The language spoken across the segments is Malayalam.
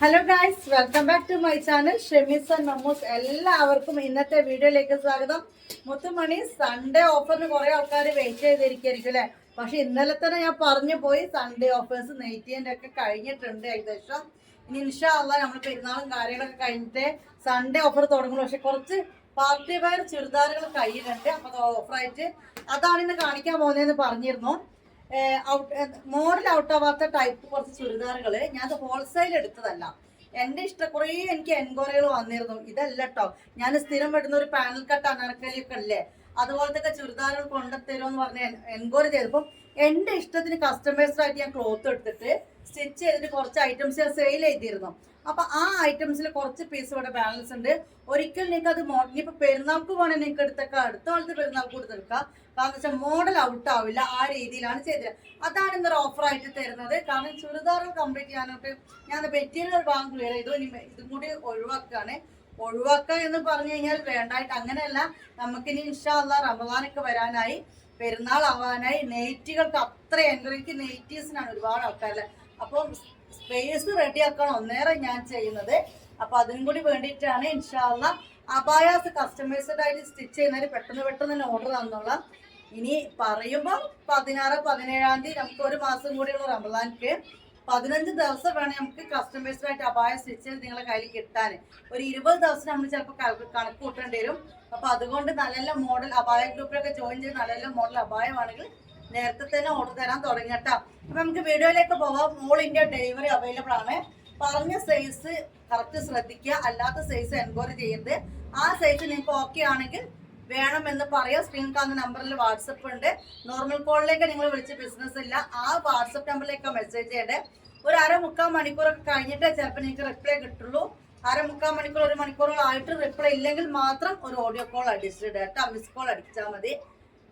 Hello guys welcome back to my channel Shemees and Mammoos എല്ലാവർക്കും ഇന്നത്തെ വീഡിയോയിലേക്ക് സ്വാഗതം. മുത്തുമണി സൺഡേ ഓഫറിന് കുറേ ആൾക്കാർ വെയിറ്റ് ചെയ്തിരിക്കുമായിരിക്കും അല്ലേ? പക്ഷെ ഇന്നലെ തന്നെ ഞാൻ പറഞ്ഞു പോയി സൺഡേ ഓഫേഴ്സ് നെയ്റ്റീന്റെ ഒക്കെ കഴിഞ്ഞിട്ടുണ്ട് ഏകദേശം. ഇനി ഇൻഷാല്ല നമ്മൾ പെരുന്നാളും കാര്യങ്ങളൊക്കെ കഴിഞ്ഞിട്ട് സൺഡേ ഓഫർ തുടങ്ങുന്നു പക്ഷെ കുറച്ച് പാർട്ടി വെയർ ചുരിദാറുകൾ കയ്യിലുണ്ട്. അപ്പോൾ ഓഫറായിട്ട് അതാണ് ഇന്ന് കാണിക്കാൻ പോകുന്നതെന്ന് പറഞ്ഞിരുന്നു. മോഡൽ ഔട്ട് ആവാത്ത ടൈപ്പ് കുറച്ച് ചുരിദാറുകൾ ഞാൻ ഹോൾസെയിൽ എടുത്തതല്ല. എന്റെ ഇഷ്ടം കുറേ എനിക്ക് എൻക്വയറികൾ വന്നിരുന്നു. ഇതല്ല കേട്ടോ ഞാൻ സ്ഥിരം ഇടുന്ന ഒരു പാനൽ കട്ട് അനർക്കലി ഒക്കെ അല്ലേ? അതുപോലത്തെ ചുരിദാറുകൾ കൊണ്ടുത്തരുമെന്ന് പറഞ്ഞ് എൻക്വയറി ചെയ്തപ്പോൾ എന്റെ ഇഷ്ടത്തിന് കസ്റ്റമേഴ്സായിട്ട് ഞാൻ ക്ലോത്ത് എടുത്തിട്ട് സ്റ്റിച്ച് ചെയ്തിട്ട് കുറച്ച് ഐറ്റംസ് ഞാൻ സെയിൽ ചെയ്തിരുന്നു. അപ്പൊ ആ ഐറ്റംസിൽ കുറച്ച് പീസ് ഇവിടെ ബാലൻസ് ഉണ്ട്. ഒരിക്കൽ നിങ്ങൾക്ക് അത് മോഡൽ ഇപ്പൊ പെരുന്നാൾക്ക് വേണമെങ്കിൽ നിങ്ങൾക്ക് എടുത്തേക്കാം. അടുത്ത കാലത്ത് പെരുന്നാൾക്ക് കൊടുത്തെടുക്കാം കാരണം വെച്ചാൽ മോഡൽ ഔട്ട് ആവില്ല. ആ രീതിയിലാണ് ചെയ്തത്. അതാണ് ഇന്നൊരു ഓഫർ ആയിട്ട് തരുന്നത്. കാരണം ചുരിദാറുകൾ കംപ്ലീറ്റ് ചെയ്യാനായിട്ട് ഞാൻ മെറ്റീരിയൽ ഭാഗം ക്ലിയർ ചെയ്തു. ഇനി ഇതും കൂടി ഒഴിവാക്കുകയാണ്. ഒഴിവാക്കുക എന്ന് പറഞ്ഞു കഴിഞ്ഞാൽ വേണ്ടായിട്ട് അങ്ങനെയല്ല. നമുക്കിനി ഇൻഷാല്ല റമദാനൊക്കെ വരാനായി പെരുന്നാൾ ആവാനായി നെയ്റ്റുകൾക്ക് അത്ര എൻട്രിക്ക് നെയ്റ്റീസിനാണ് ഒരുപാട് ആൾക്കാരല്ലേ അപ്പം സ്പേസ് റെഡിയാക്കണം ഒന്നേറെ ഞാൻ ചെയ്യുന്നത്. അപ്പൊ അതിനും കൂടി വേണ്ടിയിട്ടാണ് ഇൻഷാല്ല അബായാസ് കസ്റ്റമൈസ്ഡ് ആയിട്ട് സ്റ്റിച്ച് ചെയ്യുന്നതിന് പെട്ടെന്ന് പെട്ടെന്ന് തന്നെ ഓർഡർ തന്നോളാം. ഇനി പറയുമ്പോൾ പതിനാറ് പതിനേഴാം തീയതി നമുക്ക് ഒരു മാസം കൂടിയുള്ള റമദാൻക്ക് പതിനഞ്ച് ദിവസം വേണം നമുക്ക് കസ്റ്റമൈസ്ഡ് ആയിട്ട് അപായ സ്റ്റിച്ച് നിങ്ങളെ കയ്യിൽ കിട്ടാൻ. ഒരു ഇരുപത് ദിവസം നമ്മൾ ചിലപ്പോൾ കണക്ക് കൂട്ടേണ്ടി വരും. അപ്പൊ അതുകൊണ്ട് നല്ല നല്ല മോഡൽ അപായ ഗ്രൂപ്പിലൊക്കെ ജോയിൻ ചെയ്ത് നല്ല നല്ല മോഡൽ അപായമാണെങ്കിൽ നേരത്തെ തന്നെ ഓർഡർ തരാൻ തുടങ്ങട്ടോ അപ്പൊ നമുക്ക് വീഡിയോയിലേക്ക് പോവാം. ഇന്ത്യ ഡെലിവറി അവൈലബിൾ ആണ്. പറഞ്ഞ സൈസ് കറക്റ്റ് ശ്രദ്ധിക്കുക. അല്ലാത്ത സൈസ് എൻക്വയറി ചെയ്യരുത്. ആ സൈസ് നിങ്ങൾക്ക് ഓക്കെ ആണെങ്കിൽ വേണമെന്ന് പറയാം. സ്ക്രീൻ കാണുന്ന നമ്പറിൽ വാട്സപ്പ് ഉണ്ട്. നോർമൽ കോളിലേക്ക് നിങ്ങൾ വിളിച്ച് ബിസിനസ് ഇല്ല. ആ വാട്സപ്പ് നമ്പറിലേക്ക് മെസ്സേജ് ചെയ്യേണ്ടത് ഒരു അര മുക്കാൽ മണിക്കൂറൊക്കെ കഴിഞ്ഞിട്ടേ ചിലപ്പോൾ നിങ്ങൾക്ക് റിപ്ലൈ കിട്ടുള്ളൂ. അര മുക്കാൽ മണിക്കൂർ ഒരു മണിക്കൂറോളായിട്ട് റിപ്ലൈ ഇല്ലെങ്കിൽ മാത്രം ഒരു ഓഡിയോ കോൾ അടിച്ചിട്ട് കേട്ടോ. മിസ് കോൾ അടിച്ചാൽ മതി.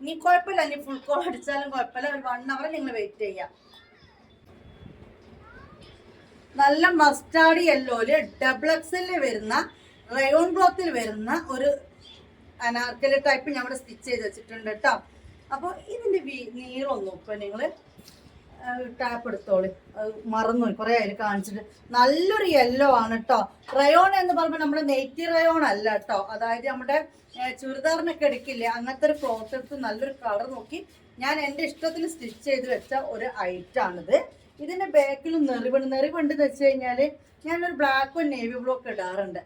ഇനി കുഴപ്പമില്ല ഇനി ഫുൾ കോൾ അടിച്ചാലും കുഴപ്പമില്ല. ഒരു വൺ അവർ നിങ്ങൾ വെയിറ്റ് ചെയ്യാം. നല്ല മസ്റ്റാർഡ് യെല്ലോയിൽ ഡബിൾ എക്സലിൽ വരുന്ന റയോൺ ക്ലോത്തിൽ വരുന്ന ഒരു അനാർക്കലി ടൈപ്പ് ഞാൻ ഇവിടെ സ്റ്റിച്ച് ചെയ്ത് വെച്ചിട്ടുണ്ട് കേട്ടോ അപ്പോൾ ഇതിന്റെ വീ- നീളമൊന്നും ഇപ്പൊ നിങ്ങൾ. ടാപ്പ് എടുത്തോളി. മറന്നു കുറെ അതിൽ കാണിച്ചിട്ട്. നല്ലൊരു യെല്ലോ ആണ് കേട്ടോ റയോൺ എന്ന് പറയുമ്പോൾ നമ്മുടെ നെയ്റ്റി റയോൺ അല്ല കേട്ടോ അതായത് നമ്മുടെ ചുരിദാറിനൊക്കെ എടുക്കില്ലേ? അങ്ങനത്തെ ഒരു ക്ലോത്ത് എടുത്ത് നല്ലൊരു കളർ നോക്കി ഞാൻ എന്റെ ഇഷ്ടത്തിന് സ്റ്റിച്ച് ചെയ്ത് വെച്ച ഒരു ഐറ്റം ആണിത്. ഇതിന്റെ ബാക്കിൽ നെറിവുണ്ട് നെറിവുണ്ട് എന്ന് വെച്ച് കഴിഞ്ഞാൽ ഞാനൊരു ബ്ലാക്കും നേവി ബ്ലൂ ഒക്കെ ഇടാറുണ്ട്.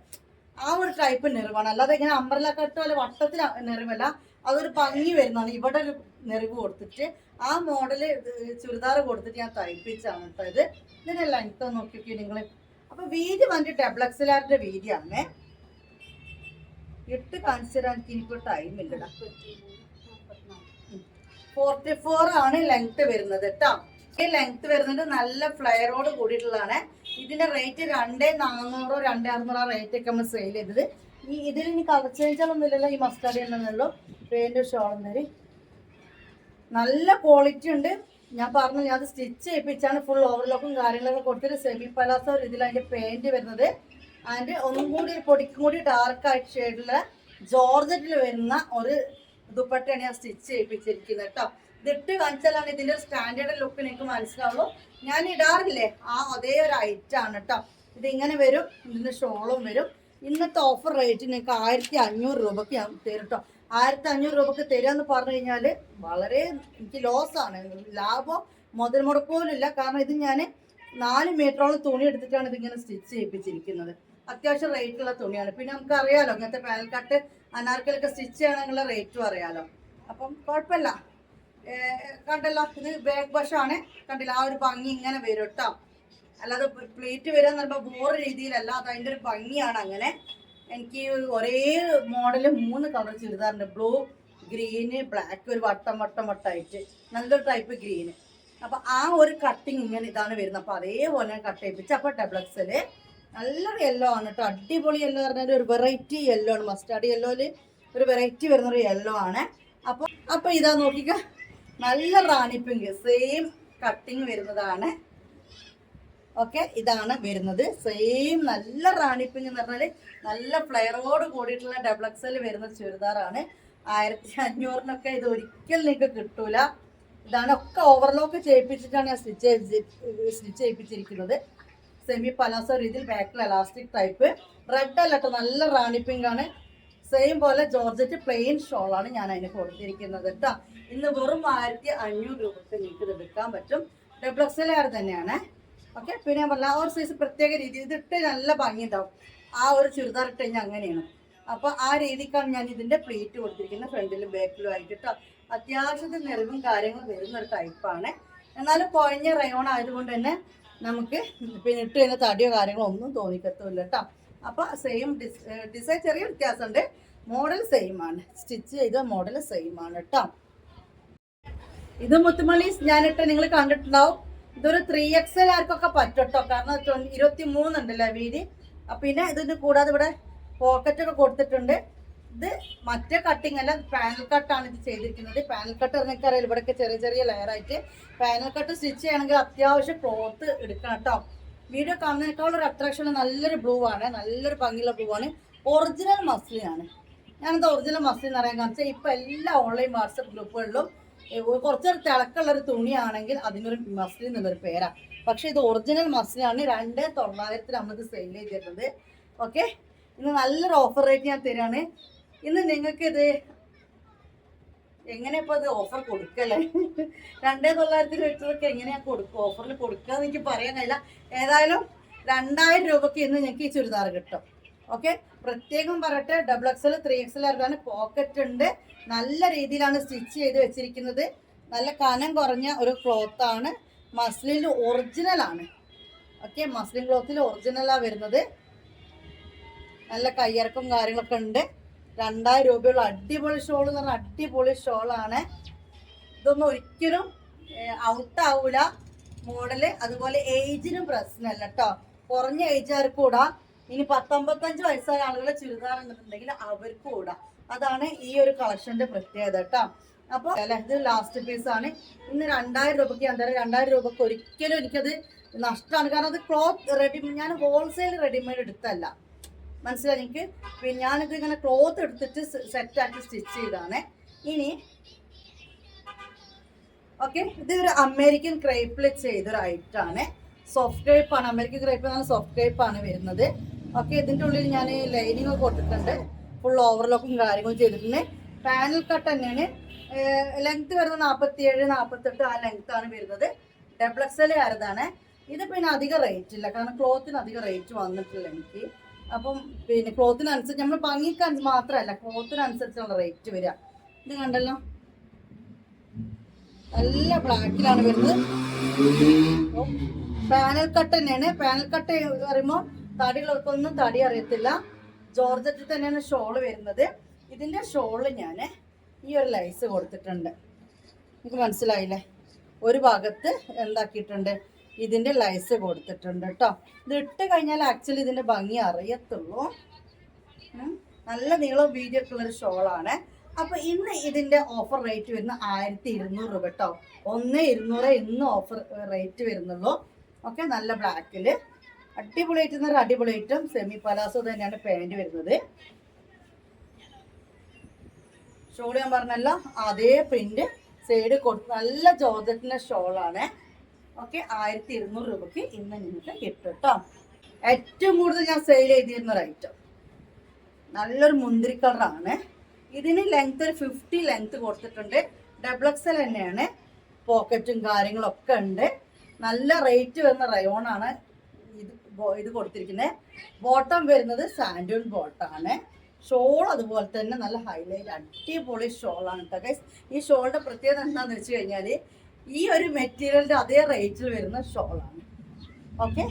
ആ ഒരു ടൈപ്പ് നെറിവാണ്. അല്ലാതെ ഇങ്ങനെ അമ്പർല കട്ട് പോലെ വട്ടത്തിൽ നെറിവല്ല. അതൊരു ഭംഗി വരുന്നതാണ്. ഇവിടെ ഒരു നെറിവ് കൊടുത്തിട്ട് ആ മോഡൽ ചുരിദാർ കൊടുത്തിട്ട് ഞാൻ തയ്പ്പിച്ചാണ് കേട്ടോ ഇത്. ഇതിന്റെ ലെങ്ത് നോക്കിയൊക്കെ നിങ്ങൾ അപ്പൊ വീതി വന്നിട്ട് ഡബിൾ എക്സലാറിന്റെ വീതിയാണ്. ഇട്ട് കാണിച്ചു തരാൻ ടൈം ഇല്ലടാ. ഫോർട്ടി ഫോർ ആണ് ലെങ്ത് വരുന്നത് കേട്ടോ ഈ ലെങ്ത് വരുന്നത് നല്ല ഫ്ലയറോട് കൂടിയിട്ടുള്ളതാണ്. ഇതിന്റെ റേറ്റ് രണ്ടേ നാനൂറോ രണ്ടേ അറുന്നൂറോ റേറ്റ് ഒക്കെ നമ്മൾ സെയിൽ ചെയ്തത്. ഈ ഇതിൽ ഇനി കളർ ഇല്ലല്ലോ ഈ മസ്റ്റാർഡ് എന്നുള്ളൂ പേന്റ് ഷോളും തരി നല്ല ക്വാളിറ്റി ഉണ്ട്. ഞാൻ പറഞ്ഞു ഞാൻ അത് സ്റ്റിച്ച് ചെയ്യിപ്പിച്ചാണ് ഫുൾ ഓവർലോക്കും കാര്യങ്ങളൊക്കെ കൊടുത്തിട്ട് സെമി പലാസോ ഇതിൽ അതിന്റെ പെയിന്റ് വരുന്നത്. അതിന്റെ ഒന്നും കൂടി പൊടിക്കും കൂടി ഡാർക്ക് ഷെയ്ഡിൽ ജോർജറ്റിൽ വരുന്ന ഒരു ദുപ്പട്ടയാണ് ഞാൻ സ്റ്റിച്ച് ചെയ്യിപ്പിച്ചിരിക്കുന്നത് കേട്ടോ. ഇതിട്ട് കാണിച്ചാലാണ് ഇതിന്റെ സ്റ്റാൻഡേർഡ് ലുക്ക് നിങ്ങൾക്ക് മനസ്സിലാവുള്ളൂ. ഞാൻ ഇടാറില്ലേ? ആ അതേ ഒരു ഐറ്റം ആണ് കേട്ടോ. ഇങ്ങനെ വരും ഇതിന്റെ ഷോളും വരും. ഇന്നത്തെ ഓഫർ റേറ്റ് നിങ്ങൾക്ക് ആയിരത്തി അഞ്ഞൂറ് രൂപയ്ക്ക് ഞാൻ തരും കേട്ടോ. ആയിരത്തി അഞ്ഞൂറ് രൂപക്ക് തരാന്ന് പറഞ്ഞു കഴിഞ്ഞാൽ വളരെ എനിക്ക് ലോസ് ആണ്. ലാഭം മുതൽ മുടക്കോലും ഇല്ല. കാരണം ഇത് ഞാൻ നാല് മീറ്ററോളം തുണി എടുത്തിട്ടാണ് ഇതിങ്ങനെ സ്റ്റിച്ച് ചെയ്യിപ്പിച്ചിരിക്കുന്നത്. അത്യാവശ്യം റേറ്റുള്ള തുണിയാണ്. പിന്നെ നമുക്ക് അറിയാലോ ഇങ്ങനത്തെ പാനൽ കട്ട് അനാർക്കലൊക്കെ സ്റ്റിച്ച് ചെയ്യണമെന്നുള്ള റേറ്റും അറിയാലോ. അപ്പം കുഴപ്പമില്ല. കണ്ടല്ലോ ഇത് ബാക്ക് വശമാണ് കണ്ടില്ല ആ ഒരു ഭംഗി ഇങ്ങനെ വരും കേട്ടോ അല്ലാതെ പ്ലേറ്റ് എന്ന് പറയുമ്പോൾ വേറെ രീതിയിലല്ല അത് അതിന്റെ ഒരു ഭംഗിയാണ് അങ്ങനെ. എനിക്ക് ഒരേ മോഡൽ മൂന്ന് കളർ ചുരിദാറുണ്ട്. ബ്ലൂ ഗ്രീന് ബ്ലാക്ക് ഒരു വട്ടം വട്ടം വട്ടമായിട്ട് നല്ലൊരു ടൈപ്പ് ഗ്രീന് അപ്പം ആ ഒരു കട്ടിങ് ഇങ്ങനെ ഇതാണ് വരുന്നത്. അപ്പോൾ അതേപോലെ കട്ട് ചെയ്യിപ്പിച്ച്. അപ്പോൾ എക്സൽ നല്ലൊരു യെല്ലോ ആണ് കേട്ടോ. അടിപൊളി യെല്ലോ പറഞ്ഞാൽ ഒരു വെറൈറ്റി യെല്ലോ ആണ്. മസ്റ്റാർഡ് യെല്ലോയിൽ ഒരു വെറൈറ്റി വരുന്നൊരു യെല്ലോ ആണ്. അപ്പൊ അപ്പൊ ഇതാ നോക്കിക്ക. നല്ല റാണി പിങ്ക് സെയിം കട്ടിങ് വരുന്നതാണ്. ഓക്കെ ഇതാണ് വരുന്നത്. സെയിം നല്ല റാണി പിങ്ക് എന്ന് പറഞ്ഞാൽ നല്ല ഫ്ലെയറോട് കൂടിയിട്ടുള്ള ഡബ്ലക്സൽ വരുന്ന ചുരിദാറാണ്. ആയിരത്തി അഞ്ഞൂറിനൊക്കെ ഇത് ഒരിക്കലും നിങ്ങൾക്ക് കിട്ടൂല. ഇതാണ് ഒക്കെ ഓവർലോക്ക് ചെയ്യിപ്പിച്ചിട്ടാണ് ഞാൻ സ്റ്റിച്ച് സ്റ്റിച്ച് ചെയ്യിപ്പിച്ചിരിക്കുന്നത്. സെമി പലാസോ രീതിയിൽ ബാക്കിൽ എലാസ്റ്റിക് ടൈപ്പ് റെഡ് അല്ല കേട്ടോ നല്ല റാണി പിങ്ക് ആണ്. സെയിം പോലെ ജോർജറ്റ് പ്ലെയിൻ ഷോളാണ് ഞാൻ അതിന് കൊടുത്തിരിക്കുന്നത് കേട്ടോ ഇന്ന് വെറും ആയിരത്തി അഞ്ഞൂറ് രൂപക്ക് നിങ്ങൾക്ക് ഇത് എടുക്കാൻ പറ്റും. ഡബിൾ എക്സൽ തന്നെയാണ്. ഓക്കെ പിന്നെ ഞാൻ ആ ഒരു സൈസ് പ്രത്യേക രീതി ഇതിട്ട് നല്ല ഭംഗി ഉണ്ടാവും ആ ഒരു ചുരിദാർ ഇട്ട് കഴിഞ്ഞാൽ അങ്ങനെയാണ്. അപ്പൊ ആ രീതിക്കാണ് ഞാൻ ഇതിന്റെ പ്ലേറ്റ് കൊടുത്തിരിക്കുന്നത് ഫ്രണ്ടിലും ബാക്കിലും ആയിട്ട് കേട്ടോ അത്യാവശ്യത്തിൽ നിറവും കാര്യങ്ങളും വരുന്ന ഒരു ടൈപ്പാണ് എന്നാലും കുഴഞ്ഞ റയോൺ ആയതുകൊണ്ട് തന്നെ നമുക്ക് പിന്നെ ഇട്ട് കഴിഞ്ഞ തടിയോ കാര്യങ്ങളോ ഒന്നും തോന്നിക്കത്തുമില്ല കേട്ടോ അപ്പൊ സെയിം ഡിസൈൻ ചെറിയ വ്യത്യാസമുണ്ട്. മോഡൽ സെയിം ആണ്. സ്റ്റിച്ച് ചെയ്ത മോഡൽ സെയിം ആണ് കേട്ടോ ഇത് മുത്തുമണീസ് ഞാനിട്ട് നിങ്ങൾ കണ്ടിട്ടുണ്ടാവും. ഇതൊരു ത്രീ എക്സ് എൽ ആർക്കൊക്കെ പറ്റട്ടോ കാരണം ഇരുപത്തി മൂന്നുണ്ടല്ലേ വീതി. പിന്നെ ഇതിന് കൂടാതെ ഇവിടെ പോക്കറ്റൊക്കെ കൊടുത്തിട്ടുണ്ട്. ഇത് മറ്റേ കട്ടിങ് അല്ല പാനൽ കട്ടാണ് ഇത് ചെയ്തിരിക്കുന്നത്. പാനൽ കട്ട് ഇറങ്ങിക്കറിയാൽ ഇവിടെയൊക്കെ ചെറിയ ചെറിയ ലെയർ ആയിട്ട്. പാനൽ കട്ട് സ്റ്റിച്ച് ചെയ്യണമെങ്കിൽ അത്യാവശ്യം ക്ലോത്ത് എടുക്കണം കേട്ടോ വീഡിയോ കാണുന്നതിനേക്കാൾ ഒരു അട്രാക്ഷൻ നല്ലൊരു ബ്ലൂ ആണ്. നല്ലൊരു ഭംഗിയുള്ള ബ്ലൂ ആണ്. ഒറിജിനൽ മസ്ലിൻ ആണ്. ഞാനത് ഒറിജിനൽ മസ്ലിൻ എന്ന് പറയാൻ കാണിച്ചാൽ ഇപ്പൊ എല്ലാ ഓൺലൈൻ വാട്സപ്പ് ഗ്രൂപ്പുകളിലും കുറച്ചൊരു തിളക്കുള്ള ഒരു തുണിയാണെങ്കിൽ അതിനൊരു മസ്ലിൻ എന്നുള്ളൊരു പേരാ. പക്ഷെ ഇത് ഒറിജിനൽ മസ്ലിനാണ് രണ്ട് തൊള്ളായിരത്തിൽ നമ്മൾക്ക് സെയിൽ ചെയ്തിട്ടുണ്ട്. ഓക്കെ ഇന്ന് നല്ലൊരു ഓഫർ റേറ്റ് ഞാൻ തരാണ്. ഇന്ന് നിങ്ങൾക്ക് ഇത് എങ്ങനെ ഇപ്പൊ ഇത് ഓഫർ കൊടുക്കല്ലേ? രണ്ടേ തൊള്ളായിരത്തി ലിറ്ററൊക്കെ എങ്ങനെയാ കൊടുക്കുക ഓഫറിൽ കൊടുക്കുക എന്ന് എനിക്ക് പറയാൻ കഴിയില്ല. ഏതായാലും രണ്ടായിരം രൂപക്ക് ഇന്ന് ഞങ്ങൾക്ക് ഈ ചുരിദാർ കിട്ടും. ഓക്കെ പ്രത്യേകം പറയട്ടെ ഡബിൾ എക്സൽ ത്രീ എക്സൽ ആർക്കാണ് പോക്കറ്റ് ഉണ്ട്. നല്ല രീതിയിലാണ് സ്റ്റിച്ച് ചെയ്ത് വെച്ചിരിക്കുന്നത്. നല്ല കനം കുറഞ്ഞ ഒരു ക്ലോത്ത് ആണ്. മസ്ലിൻ ഒറിജിനൽ ആണ്. ഓക്കെ മസ്ലിൻ ക്ലോത്തിൽ ഒറിജിനലാണ് വരുന്നത്. നല്ല കയ്യിറക്കും കാര്യങ്ങളൊക്കെ ഉണ്ട്. രണ്ടായിരം രൂപയുള്ള അടിപൊളി ഷോൾ എന്ന് പറഞ്ഞാൽ അടിപൊളി ഷോളാണ് ഇതൊന്നും ഒരിക്കലും ഔട്ട് ആവൂല. മോഡൽ അതുപോലെ ഏജിനും പ്രശ്നമല്ല കേട്ടോ കുറഞ്ഞ ഏജുകാർക്ക് കൂടാ ഇനി പത്തൊമ്പത്തഞ്ച് വയസ്സായ ആളുകളെ ചുരിദാർ ഉണ്ടെന്നുണ്ടെങ്കിൽ അവർക്ക് കൂടാ അതാണ് ഈ ഒരു കളക്ഷന്റെ പ്രത്യേകത കേട്ടോ അപ്പോൾ ഇത് ലാസ്റ്റ് പീസ് ആണ്. ഇന്ന് രണ്ടായിരം രൂപയ്ക്ക് ഞാൻ തരാം. രണ്ടായിരം രൂപയ്ക്ക് ഒരിക്കലും എനിക്കത് നഷ്ടമാണ് കാരണം അത് ക്ലോത്ത് റെഡി ഞാൻ ഹോൾസെയിൽ റെഡിമെയ്ഡ് എടുത്തല്ല മനസ്സിലായി? എനിക്ക് പിന്നെ ഞാനിത് ഇങ്ങനെ ക്ലോത്ത് എടുത്തിട്ട് സെറ്റാക്കി സ്റ്റിച്ച് ചെയ്താണ് ഇനി ഓക്കെ ഇത് ഒരു അമേരിക്കൻ ക്രേപ്പിൽ ചെയ്തൊരു സോഫ്റ്റ് ക്രേപ്പ് ആണ്. അമേരിക്കൻ ക്രേപ്പ് എന്നാണ് സോഫ്റ്റ് ക്രേപ്പ് ആണ് വരുന്നത്. ഓക്കെ ഇതിന്റെ ഉള്ളിൽ ഞാൻ ലൈനിങ് ഒക്കെ കൊടുത്തിട്ടുണ്ട്. ഫുൾ ഓവർലോക്കും കാര്യങ്ങളും ചെയ്തിട്ടുണ്ട്. പാനൽ കട്ട് തന്നെയാണ്. ലെങ്ത് വരുന്നത് നാൽപ്പത്തിയേഴ് നാൽപ്പത്തെട്ട് ആ ലെങ്ത് ആണ് വരുന്നത്. ഡബിൾ എക്സ് എൽ ആരതാണ്? ഇത് പിന്നെ അധികം റേറ്റ് ഇല്ല. കാരണം ക്ലോത്തിന് അധികം റേറ്റ് വന്നിട്ടില്ല എനിക്ക്. അപ്പം പിന്നെ ക്ലോത്തിനനുസരിച്ച് നമ്മൾ ഭംഗിക്ക് മാത്രമല്ല ക്ലോത്തിനനുസരിച്ചുള്ള റേറ്റ് വരിക. ഇത് കണ്ടല്ലോ? നല്ല ബ്ലാക്കിലാണ് വരുന്നത്. പാനൽ കട്ട് തന്നെയാണ്. പാനൽ കട്ട് പറയുമ്പോൾ തടികൾക്കൊന്നും തടി അറിയത്തില്ല. ജോർജറ്റിൽ തന്നെയാണ് ഷോൾ വരുന്നത്. ഇതിന്റെ ഷോൾ ഞാൻ ഈ ഒരു ലൈസ് കൊടുത്തിട്ടുണ്ട്. നിങ്ങൾക്ക് മനസ്സിലായില്ലേ? ഒരു ഭാഗത്ത് എന്താക്കിയിട്ടുണ്ട്? ഇതിന്റെ ലൈസ് കൊടുത്തിട്ടുണ്ട് കേട്ടോ ഇത് ഇട്ട് കഴിഞ്ഞാൽ ആക്ച്വലി ഇതിന്റെ ഭംഗി അറിയത്തുള്ളൂ. നല്ല നീളം വീതിയൊക്കെ ഉള്ളൊരു ഷോളാണ് അപ്പൊ ഇന്ന് ഇതിന്റെ ഓഫർ റേറ്റ് വരുന്ന ആയിരത്തി ഇരുന്നൂറ് രൂപ കേട്ടോ ഒന്ന് ഇരുന്നൂറ് ഇന്ന് ഓഫർ റേറ്റ് വരുന്നുള്ളൂ. ഓക്കെ നല്ല ബ്ലാക്കിൽ അടിപൊളി ഐറ്റം എന്നൊരു അടിപൊളി ഐറ്റം സെമി പലാസോ തന്നെയാണ് പാന്റ് വരുന്നത്. ഷോൾ ഞാൻ പറഞ്ഞല്ലോ അതേ പ്രിന്റ് സൈഡ് കൊടുത്ത് നല്ല ജോർജറ്റിന്റെ ഷോളാണ് ഓക്കെ ആയിരത്തി ഇരുന്നൂറ് രൂപയ്ക്ക് ഇന്ന് നിങ്ങൾക്ക് കിട്ടും കേട്ടോ ഏറ്റവും കൂടുതൽ ഞാൻ സെയിൽ ചെയ്തിരുന്ന ഒരു ഐറ്റം നല്ലൊരു മുന്തിരി കളറാണ് ഇതിന് ലെങ്ത് ഒരു ഫിഫ്റ്റി ലെങ്ത് കൊടുത്തിട്ടുണ്ട്. ഡബിൾ എക്സൽ തന്നെയാണ്. പോക്കറ്റും കാര്യങ്ങളൊക്കെ ഉണ്ട്. നല്ല റേറ്റ് വരുന്ന റയോണാണ് ഇത് ഇത് കൊടുത്തിരിക്കുന്നത് ബോട്ടം വരുന്നത് സാൻഡൂൺ ബോട്ടാണ് ഷോൾ അതുപോലെ തന്നെ നല്ല ഹൈലൈറ്റ് അടിപൊളി ഷോളാണ് കേട്ടോ ഈ ഷോളിന്റെ പ്രത്യേകത എന്താണെന്ന് വെച്ച് കഴിഞ്ഞാൽ ഈ ഒരു മെറ്റീരിയലിന്റെ അതേ റേറ്റിൽ വരുന്ന ഷോളാണ്. ഓക്കെ?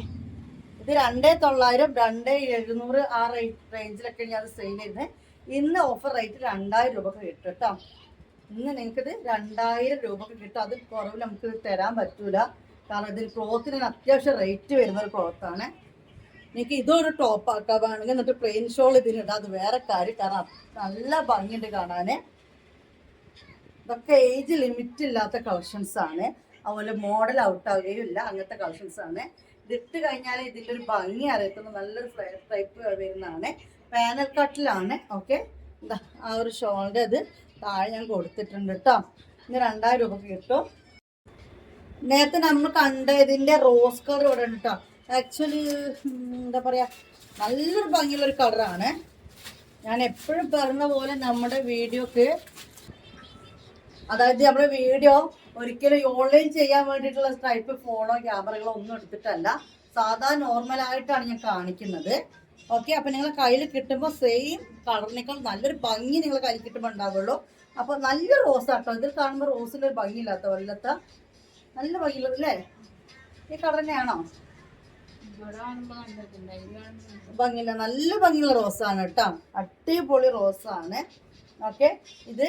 ഇത് രണ്ടേ തൊള്ളായിരം രണ്ടേ എഴുന്നൂറ് ആ റേറ്റ് റേഞ്ചിലൊക്കെ ഞാൻ സെയിൽ ചെയ്യുന്നത് ഇന്ന് ഓഫർ റേറ്റ് രണ്ടായിരം രൂപക്ക് കിട്ടും കേട്ടോ. ഇന്ന് നിങ്ങൾക്കിത് രണ്ടായിരം രൂപക്ക് കിട്ടും. അത് കുറവ് നമുക്ക് തരാൻ പറ്റൂല. കാരണം ഇതിൽ ക്ലോത്തിന് അത്യാവശ്യം റേറ്റ് വരുന്ന ഒരു ക്ലോത്താണ് നിങ്ങൾക്ക് ഇതൊരു ടോപ്പ് ആക്കാൻ വേണമെങ്കിൽ എന്നിട്ട് പ്ലെയിൻ ഷോൾ ഇതിനിടാം അത് വേറെ കാര്യം. കാരണം നല്ല ഭംഗിയുണ്ട് കാണാൻ ഇതൊക്കെ ഏജ് ലിമിറ്റ് ഇല്ലാത്ത കളക്ഷൻസ് ആണ്. അതുപോലെ മോഡൽ ഔട്ട് ആവുകയും ഇല്ല അങ്ങനത്തെ കളക്ഷൻസ് ആണ്. ഇതിട്ട് കഴിഞ്ഞാൽ ഇതിന്റെ ഒരു ഭംഗി അറിയത്തുന്ന നല്ലൊരു ടൈപ്പ് വരുന്നതാണ്. പാനൽ കട്ടിലാണ് ഓക്കെ ആ ഒരു ഷോളിന്റെ ഇത് താഴെ ഞാൻ കൊടുത്തിട്ടുണ്ട് കേട്ടോ ഇന്ന് രണ്ടായിരം രൂപ കിട്ടും. നേരത്തെ നമ്മൾ കണ്ട ഇതിന്റെ റോസ് കളർ ഇവിടെ ഉണ്ട് കേട്ടോ ആക്ച്വലി എന്താ പറയുക നല്ലൊരു ഭംഗിയുള്ളൊരു കളറാണ് ഞാൻ എപ്പോഴും പറഞ്ഞ പോലെ നമ്മുടെ വീഡിയോക്ക് അതായത് നമ്മുടെ വീഡിയോ ഒരിക്കലും ഓൺലൈൻ ചെയ്യാൻ വേണ്ടിയിട്ടുള്ള ടൈപ്പ് ഫോണോ ക്യാമറകളോ ഒന്നും എടുത്തിട്ടല്ല. സാധാ നോർമൽ ആയിട്ടാണ് ഞാൻ കാണിക്കുന്നത്. ഓക്കെ അപ്പൊ നിങ്ങൾ കയ്യിൽ കിട്ടുമ്പോൾ സെയിം കളറിനേക്കാൾ നല്ലൊരു ഭംഗി നിങ്ങൾ കയ്യിൽ കിട്ടുമ്പോൾ ഉണ്ടാവുള്ളൂ. അപ്പൊ നല്ല റോസ് ആട്ടോ. ഇതിൽ കാണുമ്പോൾ റോസിലൊരു ഒരു ഭംഗിയില്ലാത്ത വല്ലത്ത നല്ല ഭംഗിയുള്ളത് അല്ലേ? ഈ കളർ തന്നെയാണോ? ഭംഗിയില്ല. നല്ല ഭംഗിയുള്ള റോസാണ് കേട്ടോ. അടിപൊളി റോസാണ് ഓക്കെ ഇത്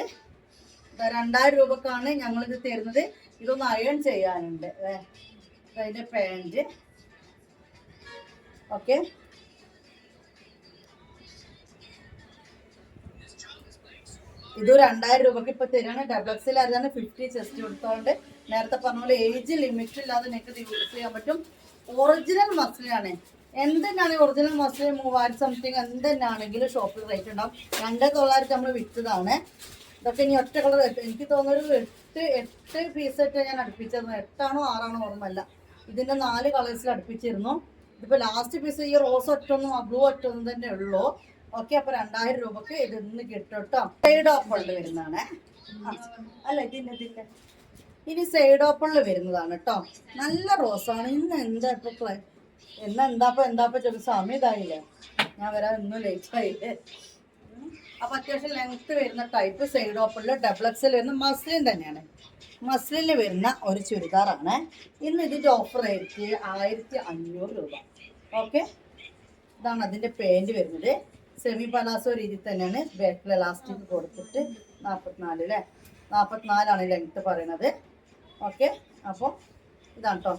രണ്ടായിരം രൂപക്കാണ് ഞങ്ങളിത് തരുന്നത്. ഇതൊന്ന് അയൺ ചെയ്യാനുണ്ട്. ദേ, അതിന്റെ പാന്റ് ഓക്കെ. ഇത് രണ്ടായിരം രൂപക്ക് ഇപ്പൊ തരാണ്. ഡബിൾ എക്സിൽ ആയിരുന്നു ഫിഫ്റ്റി ചെസ്റ്റ് കൊടുത്തോണ്ട്. നേരത്തെ പറഞ്ഞ പോലെ ഏജ് ലിമിറ്റ് ഇല്ലാതെ നിങ്ങൾക്ക് യൂസ് ചെയ്യാൻ പറ്റും. ഒറിജിനൽ മസിലാണ് എന്തെന്നാണ് ഒറിജിനൽ മസിൽ മൂവായിരം സംതിങ് എന്തെന്നാണെങ്കിലും ഷോപ്പിൽ റേറ്റ് ഉണ്ടാവും. രണ്ട് തൊള്ളായിരത്തി നമ്മൾ വിറ്റതാണ്. ഇതൊക്കെ ഇനി ഒറ്റ കളർ എനിക്ക് തോന്നുന്നൊരു എട്ട് എട്ട് പീസായിട്ട് ഞാൻ അടുപ്പിച്ചിരുന്നു എട്ടാണോ ആറാണോ ഓർമ്മല്ല ഇതിന്റെ നാല് കളേഴ്സിൽ അടുപ്പിച്ചിരുന്നു. ഇതിപ്പോ ലാസ്റ്റ് പീസ് ഈ റോസ് ഒറ്റൊന്നും ബ്ലൂ ഒറ്റൊന്നും തന്നെ ഉള്ളൂ. ഓക്കെ അപ്പൊ രണ്ടായിരം രൂപക്ക് ഇത് ഇന്ന് കിട്ടും സൈഡ് ഓപ്പണിൽ വരുന്നതാണ്. അല്ല ഇതിന്റെ ഇതിന്റെ. ഇനി സൈഡ് ഓപ്പണിൽ വരുന്നതാണ് കേട്ടോ. നല്ല റോസാണ് ഇന്ന് എന്താ ഇപ്പൊ ഇന്ന് എന്താപ്പോ എന്താപ്പ ചോദിച്ച. സമയം ഇതായില്ലേ ഞാൻ വരാൻ ഇന്നും ലേറ്റ് ആയില്ലേ? ഉം. അപ്പൊ അത്യാവശ്യം ലെങ്ത് വരുന്ന ടൈപ്പ് സൈഡ് ഓപ്പണിൽ ഡബിൾ എക്സൽ വരുന്ന മസ്ലിൻ തന്നെയാണ്. മസ്ലിന് വരുന്ന ഒരു ചുരിദാറാണ്. ഇന്ന് ഇതിന്റെ ഓഫർ ആയിട്ട് ആയിരത്തി അഞ്ഞൂറ് രൂപ. ഓക്കെ ഇതാണ് അതിന്റെ പാന്റ് വരുന്നത്. സെമി പലാസോ രീതി തന്നെയാണ്. ബാക്കിൽ എലാസ്റ്റിക് കൊടുത്തിട്ട് നാൽപ്പത്തിനാല് അല്ലേ നാൽപ്പത്തിനാലാണ് ലെങ്ത് പറയണത്. ഓക്കെ അപ്പോൾ ഇതാണ് കേട്ടോ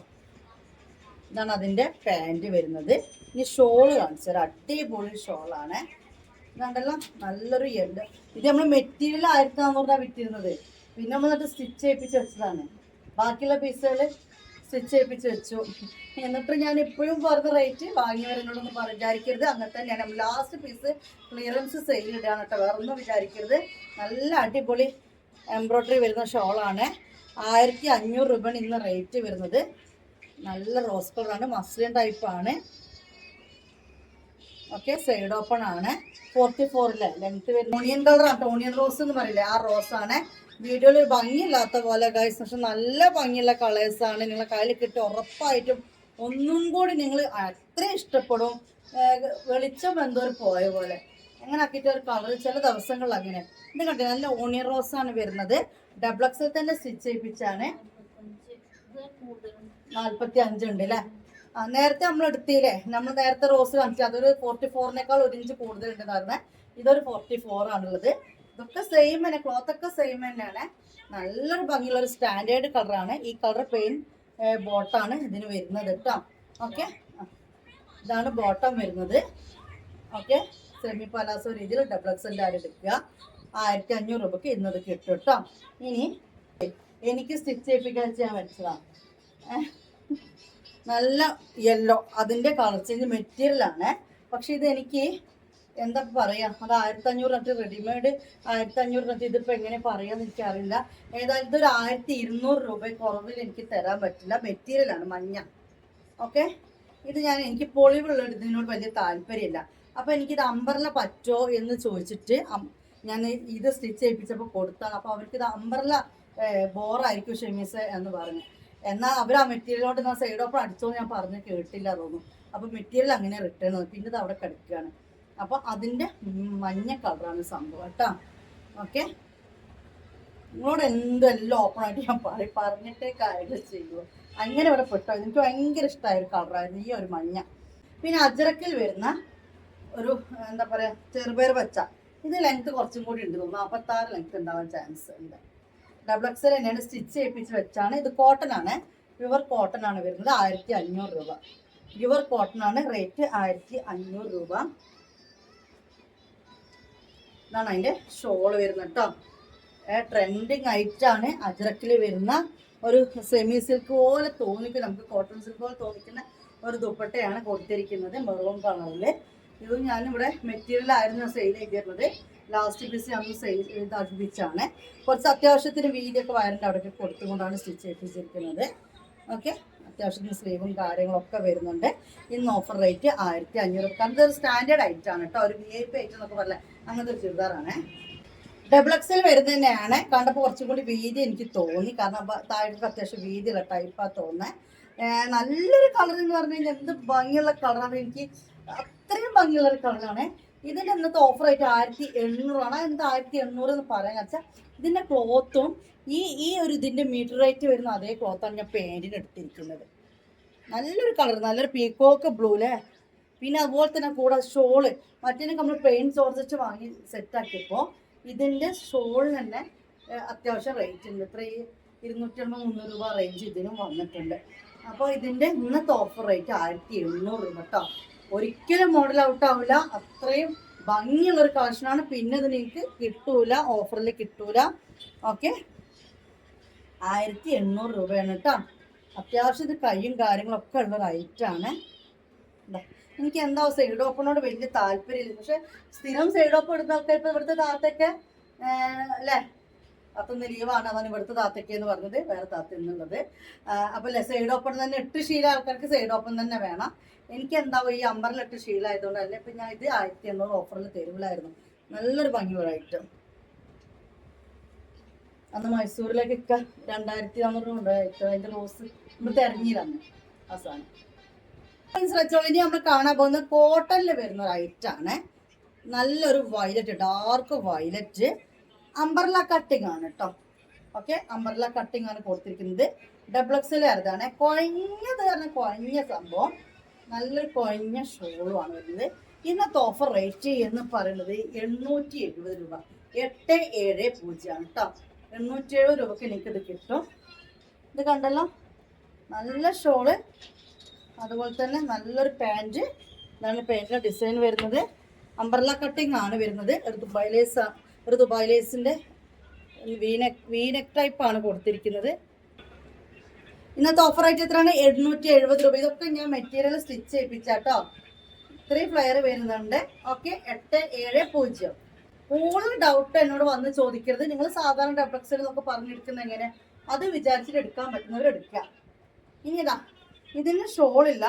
ഇതാണ് അതിന്റെ പാന്റ് വരുന്നത്. ഇനി ഷോൾ കാണിച്ചത് അടിപൊളി ഷോളാണ് ഇതാണ്ടല്ലോ നല്ലൊരു യെല്ലോ ഇത് നമ്മൾ മെറ്റീരിയൽ ആയിരത്തി നാന്നൂറിനാണ് വിറ്റിരുന്നത്. പിന്നെ നമ്മൾ എന്നിട്ട് സ്റ്റിച്ച് ചെയ്യിപ്പിച്ച് വെച്ചതാണ്. ബാക്കിയുള്ള പീസുകൾ സ്റ്റിച്ച് ചെയ്യിപ്പിച്ച് വെച്ചു. എന്നിട്ട് ഞാൻ ഇപ്പോഴും പുറത്ത് റേറ്റ് വാങ്ങിയവരെന്നോടൊന്നും പറ- വിചാരിക്കരുത്. അങ്ങനെ ഞാൻ ലാസ്റ്റ് പീസ് ക്ലിയറൻസ് സെയിൽ ഇടുകയാണ് കേട്ടോ. വേറെ ഒന്നും വിചാരിക്കരുത്. നല്ല അടിപൊളി എംബ്രോയ്ഡറി വരുന്ന ഷോളാണ് ആയിരത്തി അഞ്ഞൂറ് രൂപയാണ് ഇന്ന് റേറ്റ് വരുന്നത്. നല്ല റോസ് കളറാണ് മസ്ലിൻ ടൈപ്പാണ് ഓക്കെ സൈഡ് ഓപ്പൺ ആണ്. ഫോർട്ടി ഫോറിലെ ലെങ്ത് വരുന്ന ഓണിയൻ കളർ കളറാണ് ഓണിയൻ റോസ് എന്ന് പറയില്ലേ? ആ റോസ് ആണ്. വീഡിയോയിൽ ഭംഗിയില്ലാത്ത പോലെ ഗൈസ് പക്ഷെ നല്ല ഭംഗിയുള്ള കളേഴ്സ് ആണ്. നിങ്ങളെ കയ്യിൽ കിട്ടി ഉറപ്പായിട്ടും ഒന്നും കൂടി നിങ്ങൾ അത്ര ഇഷ്ടപ്പെടും. വെളിച്ചം എന്തോ പോയ പോലെ. അങ്ങനെ ആക്കിയിട്ട് ഒരു കളർ ചില ദിവസങ്ങളിൽ അങ്ങനെ. ഇത് കണ്ടു നല്ല ഓണിയൻ റോസ് ആണ് വരുന്നത്. ഡബിൾ എക്സിൽ തന്നെ സ്റ്റിച്ച് ചെയ്യിപ്പിച്ചാണ്. നാൽപ്പത്തി അഞ്ചുണ്ട് അല്ലേ നേരത്തെ നമ്മൾ എടുത്തില്ലേ? നമ്മൾ നേരത്തെ റോസ് കാണിച്ചു. അതൊരു ഫോർട്ടി ഫോറിനേക്കാൾ ഒരു ഇഞ്ച് കൂടുതലുണ്ട് ഉണ്ടെന്നായിരുന്നേ ഇതൊരു ഫോർട്ടി ഫോർ ആണുള്ളത്. ഇതൊക്കെ സെയിം തന്നെ ക്ലോത്ത് ഒക്കെ സെയിം തന്നെയാണ്. നല്ലൊരു ഭംഗിയുള്ള ഒരു സ്റ്റാൻഡേർഡ് കളറാണ് ഈ കളർ പെയിൻ ബോട്ടാണ് ഇതിന് വരുന്നത് കേട്ടോ. ഓക്കെ ഇതാണ് ബോട്ടം വരുന്നത്. ഓക്കെ സെമി പലാസോ രീതിയിൽ ഡബിൾ എക്സലിന്റെ എടുക്കുക? ആയിരത്തി അഞ്ഞൂറ് രൂപക്ക് ഇന്നത് കിട്ടും കേട്ടോ. ഇനി എനിക്ക് സ്റ്റിച്ച് ചെയ്യിപ്പിക്കാൻ ചെയ്യാൻ പറ്റതാണ് നല്ല യെല്ലോ അതിന്റെ കളർ ചേഞ്ച് മെറ്റീരിയലാണ് പക്ഷെ ഇത് എനിക്ക് എന്താ പറയാ അത് ആയിരത്തി അഞ്ഞൂറ് നട്ട് റെഡിമെയ്ഡ് ആയിരത്തി അഞ്ഞൂറ് നട്ട് ഇതിപ്പോൾ എങ്ങനെ പറയാന്ന് എനിക്കറിയില്ല. ഏതായാലും ഇതൊരു ആയിരത്തി ഇരുന്നൂറ് രൂപ കുറവിൽ എനിക്ക് തരാൻ പറ്റില്ല. മെറ്റീരിയലാണ് മഞ്ഞ. ഓക്കെ ഇത് ഞാൻ എനിക്ക് പൊളിവുള്ള ഇതിനോട് വലിയ താല്പര്യമില്ല. അപ്പോൾ എനിക്കിത് അമ്പർല പറ്റോ എന്ന് ചോദിച്ചിട്ട് ഞാൻ ഇത് സ്റ്റിച്ച് ചെയ്യിപ്പിച്ചപ്പോൾ കൊടുത്താണ്. അപ്പോൾ അവർക്ക് ഇത് അമ്പർല ബോറായിരിക്കും ഷെമീസ് എന്ന് പറഞ്ഞു. എന്നാൽ അവർ ആ മെറ്റീരിയലോട്ട് ഞാൻ സൈഡ് ഓപ്പൺ അടിച്ചോ ഞാൻ പറഞ്ഞ് കേട്ടില്ല തോന്നുന്നു. അപ്പോൾ മെറ്റീരിയൽ അങ്ങനെ റിട്ടേൺ പിന്നെ ഇത് അവിടെ കിടക്കുകയാണ്. അപ്പോൾ അതിന്റെ മഞ്ഞ കളറാണ് സംഭവം കേട്ടോ. ഓക്കെ നിങ്ങളോട് എന്തെല്ലാം ഓപ്പൺ ആയിട്ട് ഞാൻ പറയും പറഞ്ഞിട്ടേ കാര്യങ്ങൾ ചെയ്യുമോ അങ്ങനെ ഇവിടെ പെട്ടോ. എനിക്ക് ഭയങ്കര ഇഷ്ടമായ ഒരു കളറായിരുന്നു ഈ ഒരു മഞ്ഞ. പിന്നെ അജറക്കിൽ വരുന്ന ഒരു എന്താ പറയുക ചെറുപയർ പച്ച. ഇത് ലെങ്ത് കുറച്ചും കൂടി ഉണ്ട് തോന്നുന്നു. നാൽപ്പത്താറ് ലെങ്ത് ഉണ്ടാവാൻ ചാൻസ് ഉണ്ട്. ഡബിൾ എക്സൽ തന്നെയാണ് സ്റ്റിച്ച് ചെയ്യിപ്പിച്ച് വെച്ചാണ്. ഇത് കോട്ടൺ ആണ്. പ്യുവർ കോട്ടൺ ആണ് വരുന്നത്. ആയിരത്തി അഞ്ഞൂറ് രൂപ. പ്യുവർ കോട്ടൺ ആണ്. റേറ്റ് ആയിരത്തി അഞ്ഞൂറ് രൂപ. ഇതാണ് അതിന്റെ ഷോൾ വരുന്നത് കേട്ടോ ട്രെൻഡിങ് ആയിട്ടാണ് അജ്രക്കിൽ വരുന്ന ഒരു സെമി സിൽക്ക് പോലെ തോന്നിക്കും നമുക്ക് കോട്ടൺ സിൽക്ക് പോലെ തോന്നിക്കുന്ന ഒരു ദുപ്പട്ടയാണ് കൊടുത്തിരിക്കുന്നത് മെറൂൺ കളറിൽ ഇത് ഞാനിവിടെ മെറ്റീരിയൽ ആയിരുന്നു സെയിൽ ചെയ്തിരുന്നത്. ലാസ്റ്റ് പീസ് നമ്മൾ ചെയ്ത് അടുപ്പിച്ചാണ്. കുറച്ച് അത്യാവശ്യത്തിന് വീതിയൊക്കെ വയറിന്റെ അവിടേക്ക് കൊടുത്തുകൊണ്ടാണ് സ്റ്റിച്ച് ചെയ്യിപ്പിച്ചിരിക്കുന്നത്. ഓക്കെ അത്യാവശ്യത്തിന് സ്ലീവും കാര്യങ്ങളൊക്കെ വരുന്നുണ്ട്. ഇന്ന് ഓഫർ റേറ്റ് ആയിരത്തി അഞ്ഞൂറ് കാരണം ഇതൊരു സ്റ്റാൻഡേർഡ് ഐറ്റം ആണ് കേട്ടോ. ഒരു വി ഐ പി ഐറ്റം എന്നൊക്കെ പറയാം അങ്ങനത്തെ ഒരു ചുരിദാറാണ് ഡബിൾ എക്സൽ വരുന്നത് തന്നെയാണ് കണ്ടപ്പോൾ കുറച്ചും കൂടി വീതി എനിക്ക് തോന്നി. കാരണം താഴേക്ക് അത്യാവശ്യം വീതിയുള്ള ടൈപ്പാണ് തോന്നുന്നത് നല്ലൊരു കളർ എന്ന് പറഞ്ഞു കഴിഞ്ഞാൽ എന്ത് ഭംഗിയുള്ള കളറാണ് എനിക്ക് അത്രയും ഭംഗിയുള്ള കളറാണ് ഇതിന്റെ ഇന്നത്തെ ഓഫർ ആയിട്ട് ആയിരത്തി എണ്ണൂറാണ്. എന്താ ആയിരത്തി എണ്ണൂറ് എന്ന് പറയാൻ വെച്ചാൽ ഇതിന്റെ ക്ലോത്തും ഈ ഈ ഒരു ഇതിന്റെ മീറ്റർ റേറ്റ് വരുന്ന അതേ ക്ലോത്താണ് ഞാൻ പാന്റിന് എടുത്തിരിക്കുന്നത്. നല്ലൊരു കളർ നല്ലൊരു പീക്കോക്ക് ബ്ലൂ അല്ലേ പിന്നെ അതുപോലെ തന്നെ കൂടെ ഷോൾ മറ്റേ നമ്മൾ പ്ലെയിൻ ചോർച്ചിട്ട് വാങ്ങി സെറ്റാക്കിയപ്പോൾ ഇതിന്റെ ഷോളിന് തന്നെ അത്യാവശ്യം റേറ്റ് ഉണ്ട്. ഇത്ര ഈ ഇരുന്നൂറ്റി അമ്പത് മുന്നൂറ് രൂപ റേഞ്ച് ഇതിനും വന്നിട്ടുണ്ട്. അപ്പോൾ ഇതിന്റെ ഇന്നത്തെ ഓഫർ റേറ്റ് ആയിരത്തി എണ്ണൂറ് രൂപ കേട്ടോ ഒരിക്കലും മോഡൽ ഔട്ട് ആവില്ല. അത്രയും ഭംഗിയുള്ള ഒരു കളക്ഷനാണ് പിന്നെ ഇത് നിങ്ങൾക്ക് കിട്ടൂല ഓഫറിൽ കിട്ടൂല. ഓക്കെ ആയിരത്തി എണ്ണൂറ് രൂപയാണ് കേട്ടോ അത്യാവശ്യം ഇത് കൈയും കാര്യങ്ങളൊക്കെ ഉള്ള ഒരു ഐറ്റാണ് എനിക്ക് എന്താ സൈഡ് ഓപ്പണോട് വലിയ താല്പര്യമില്ല. പക്ഷെ സ്ഥിരം സൈഡ് ഓപ്പൺ ഇടുന്ന ആൾക്കാർ ഇപ്പൊ ഇവിടുത്തെ താത്തൊക്കെ അല്ലേ? അതൊന്ന് ലീവാണ് അതാണ് ഇവിടുത്തെ താത്തയ്ക്ക് എന്ന് പറഞ്ഞത്. വേറെ താത്ത എന്നുള്ളത് അപ്പൊ അല്ലേ സൈഡ് ഓപ്പൺ തന്നെ എട്ട് ശീല ആൾക്കാർക്ക് സൈഡ് ഓപ്പൺ തന്നെ വേണം. എനിക്ക് എന്താവും ഈ അമ്പറിലിട്ട് ശീലായതുകൊണ്ട് അല്ലെ ഇപ്പൊ ഞാൻ ഇത് ആയിരത്തി എണ്ണൂറ് ഓഫറിൽ തരുവിലായിരുന്നു നല്ലൊരു ഭംഗിയുള്ള ഐറ്റം അന്ന് മൈസൂരിലേക്ക് ഇക്ക രണ്ടായിരത്തി നാനൂറ് കൊണ്ടുപോയിട്ട് അതിന്റെ റോസ് നമ്മൾ തിരഞ്ഞിരുന്നു ആ സാധനം. ഇനി നമ്മൾ കാണാൻ പോകുന്നത് കോട്ടണിൽ വരുന്ന ഒരു ഐറ്റം ആണ്. നല്ലൊരു violet dark violet umbrella cutting ആണ് കേട്ടോ ഓക്കെ അമ്പർല കട്ടിങ് ആണ് കൊടുത്തിരിക്കുന്നത്. ഡബിൾ എക്സൽ ആയതാണ് കുഴഞ്ഞത് കാരണം കുഴഞ്ഞ സംഭവം. നല്ലൊരു കൊഴഞ്ഞ ഷോളും ആണ് വരുന്നത്. ഇന്നത്തെ ഓഫർ റേറ്റ് എന്ന് പറയുന്നത് എണ്ണൂറ്റി എഴുപത് രൂപ. എട്ട് ഏഴ് പൂജ്യമാണ് കേട്ടോ എണ്ണൂറ്റി എഴുപത് രൂപക്ക് എനിക്കിത് കിട്ടും. ഇത് കണ്ടല്ലോ? നല്ല ഷോൾ. അതുപോലെ തന്നെ നല്ലൊരു പാന്റ് ഇതാണ് പാന്റിന്റെ ഡിസൈൻ വരുന്നത്. അംബ്രല കട്ടിങ് ആണ് വരുന്നത്. ഒരു ദുബായ് ലേസ് ഒരു ദുബായ് ലേസിന്റെ വീനെക് വീനെക് ടൈപ്പാണ് കൊടുത്തിരിക്കുന്നത്. ഇന്നത്തെ ഓഫർ ആയിട്ട് എത്രയാണ്? എഴുന്നൂറ്റി എഴുപത് രൂപ. ഇതൊക്കെ ഞാൻ മെറ്റീരിയൽ സ്റ്റിച്ച് ചെയ്യിപ്പിച്ചാട്ടോ. ഇത്രയും ഫ്ലയർ വരുന്നുണ്ട്. ഓക്കെ എട്ട് ഏഴ് പൂജ്യം. കൂടുതൽ ഡൗട്ട് എന്നോട് വന്ന് ചോദിക്കരുത്. നിങ്ങൾ സാധാരണ ഡബ്ലക്സിൽ എന്നൊക്കെ പറഞ്ഞെടുക്കുന്ന എങ്ങനെ? അത് വിചാരിച്ചിട്ട് എടുക്കാൻ പറ്റുന്നവർ എടുക്കുക. ഇനി ഇതാ ഇതിന് ഷോളില്ല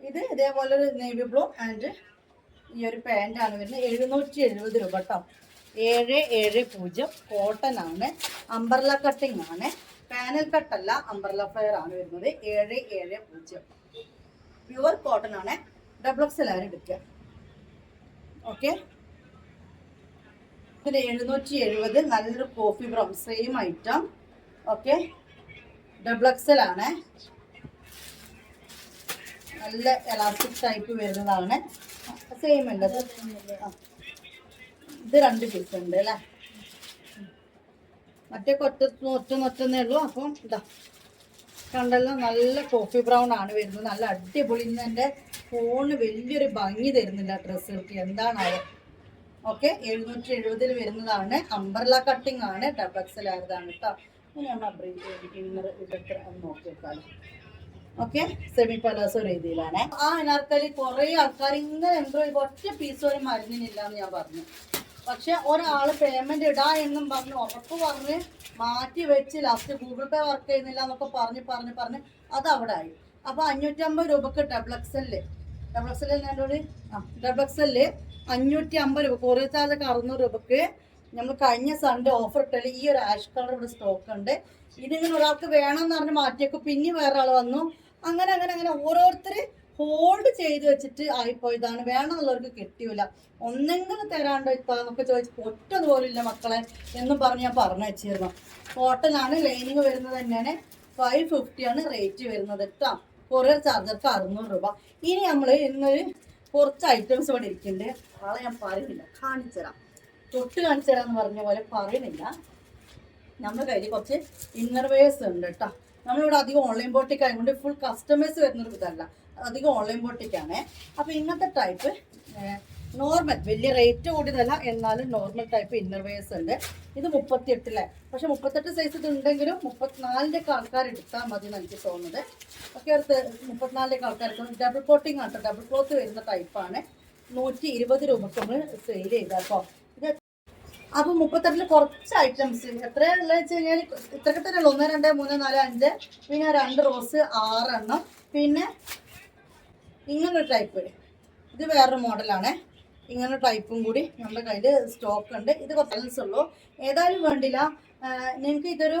ഇത് ഇതേപോലെ ഒരു നേവി ബ്ലൂ ആൻഡ് ഈ ഒരു പാന്റാണ് വരുന്നത്. എഴുന്നൂറ്റി എഴുപത് രൂപ കേട്ടോ ഏഴ് ഏഴ് പൂജ്യം. കോട്ടൺ ആണ്. അംബർല കട്ടിംഗ് ആണ്. പാനൽ കട്ടല്ല അംബ്രല ഫയർ ആണ് വരുന്നത്. ഏഴ് ഏഴ് പൂജ്യം. പ്യുവർ കോട്ടൺ ആണ്. ഡബിൾ എക്സ് എല്ലാവരും എടുക്കുക. ഓക്കെ ഇതിൽ എഴുന്നൂറ്റി എഴുപത് നല്ലൊരു coffee brown same item okay double XL ആണ്. നല്ല എലാസ്റ്റിക് ടൈപ്പ് വരുന്നതാണ്. സെയിം ഉണ്ട് ഇത് രണ്ട് പീസ് ഉണ്ട് അല്ലേ? മറ്റേ കൊറ്റ ഒറ്റ നൊറ്റന്നേ ഉള്ളൂ. അപ്പം ഇതാ. കണ്ടല്ലോ നല്ല കോഫി ബ്രൗൺ ആണ് വരുന്നത്. നല്ല അടിപൊളി. ഇന്ന് എന്റെ വലിയൊരു ഭംഗി തരുന്നില്ല ഡ്രസ്സുകൾക്ക്. എന്താണാവോ ഓക്കെ എഴുന്നൂറ്റി എഴുപതിൽ വരുന്നതാണ്. അംബർല കട്ടിംഗ് ആണ്. ഡബിൾ എക്സൽ ആയതാണ് കേട്ടോ നമ്മൾ ഇന്നർ ഓക്കെ സെമി പലാസോ രീതിയിലാണ്. ആ അനാർക്കലി കുറെ ആൾക്കാർ ഇങ്ങനെ എന്തോ ഒറ്റ പീസ് ഒരു മരുന്നിനില്ല എന്ന് ഞാൻ പറഞ്ഞു. പക്ഷെ ഒരാൾ പേയ്മെന്റ് ഇടാ എന്നും പറഞ്ഞ് ഉറപ്പ് പറഞ്ഞ് മാറ്റി വെച്ച് ലാസ്റ്റ് ഗൂഗിൾ പേ വർക്ക് ചെയ്യുന്നില്ല എന്നൊക്കെ പറഞ്ഞ് പറഞ്ഞ് പറഞ്ഞ് അത് അവിടെ ആയി. അപ്പൊ അഞ്ഞൂറ്റമ്പത് രൂപക്ക് ഡബിൾ എക്സൽ ഡബിൾ എക്സൽ എന്നോട് ആ അഞ്ഞൂറ്റി അമ്പത് രൂപ. കൊറിയർ ചാർജൊക്കെ അറുന്നൂറ് രൂപക്ക് നമ്മൾ കഴിഞ്ഞ സൺഡേ ഓഫർ ഇട്ടാൽ ഈ ഒരു ആഷ് കളർ ഇവിടെ സ്റ്റോക്ക് ഉണ്ട്. ഇതിങ്ങനെ ഒരാൾക്ക് വേണമെന്ന് പറഞ്ഞ് മാറ്റിയൊക്കെ. പിന്നെ വേറെ ആൾ വന്നു. അങ്ങനെ അങ്ങനെ അങ്ങനെ ഓരോരുത്തർ ഹോൾഡ് ചെയ്ത് വെച്ചിട്ട് ആയിപ്പോയതാണ്. വേണമെന്നുള്ളവർക്ക് കിട്ടിയില്ല ഒന്നെങ്കിലും തരാണ്ടോ ഇത്താന്നൊക്കെ ചോദിച്ചു ഒറ്റത് പോലില്ല മക്കളെ എന്നും പറഞ്ഞ് ഞാൻ പറഞ്ഞു വെച്ചിരുന്നു. കോട്ടനാണ് ലൈനിങ് വരുന്നത് തന്നെയാണ്. ഫൈവ് ഫിഫ്റ്റിയാണ് റേറ്റ് വരുന്നത് കേട്ടോ കൊറിയർ ചാർജർക്ക് അറുന്നൂറ് രൂപ. ഇനി നമ്മൾ ഇന്നൊരു കുറച്ച് ഐറ്റംസ് ഇവിടെ ഇരിക്കുന്നുണ്ട്. ആളെ ഞാൻ പറയുന്നില്ല. കാണിച്ചുതരാം തൊട്ട് കാണിച്ചു തരാന്ന് പറഞ്ഞ പോലെ പറയുന്നില്ല. നമ്മുടെ കയ്യിൽ കുറച്ച് ഇന്നർവേഴ്സ് ഉണ്ട് കേട്ടോ നമ്മളിവിടെ അധികം ഓൺലൈൻ ബോട്ടിക് ആയതുകൊണ്ട് ഫുൾ കസ്റ്റമേഴ്സ് വരുന്നൊരു ഇതല്ല. അധികം ഓൺലൈൻ ബോട്ടിക്കാണ് അപ്പോൾ ഇന്നത്തെ ടൈപ്പ് നോർമൽ വലിയ റേറ്റ് കൂടിയതല്ല എന്നാലും നോർമൽ ടൈപ്പ് ഇന്നർവേഴ്സ് ഉണ്ട്. ഇത് മുപ്പത്തിയെട്ടിലെ പക്ഷെ മുപ്പത്തെട്ട് സൈസ് ഇത് ഉണ്ടെങ്കിലും മുപ്പത്തിനാലിന്റെ ഒക്കെ ആൾക്കാർ എടുത്താൽ മതി എന്ന് എനിക്ക് തോന്നുന്നത്. ഒക്കെ അടുത്ത് മുപ്പത്തിനാലിലേക്ക് ആൾക്കാർ ഡബിൾ കോട്ടിങ് ആണ് ഡബിൾ ക്ലോത്ത് വരുന്ന ടൈപ്പാണ് നൂറ്റി ഇരുപത് രൂപക്ക് നമ്മൾ സെയിൽ ഇത് അപ്പൊ മുപ്പത്തെട്ടിൽ കുറച്ച് ഐറ്റംസ് എത്രയുള്ള വെച്ച് കഴിഞ്ഞാൽ ഇത്രയൊക്കെ തന്നെയുള്ളൂ. ഒന്ന് രണ്ട് മൂന്ന് നാല് അഞ്ച്. പിന്നെ രണ്ട് റോസ് ആറെണ്ണം. പിന്നെ ഇങ്ങനൊരു ടൈപ്പ് ഇത് വേറൊരു മോഡലാണ് ഇങ്ങനെ ടൈപ്പും കൂടി നമ്മുടെ കയ്യിൽ സ്റ്റോക്ക് ഉണ്ട്. ഇത് കുറച്ച് ഉള്ളൂ. ഏതായാലും വേണ്ടില്ല. നിങ്ങൾക്ക് ഇതൊരു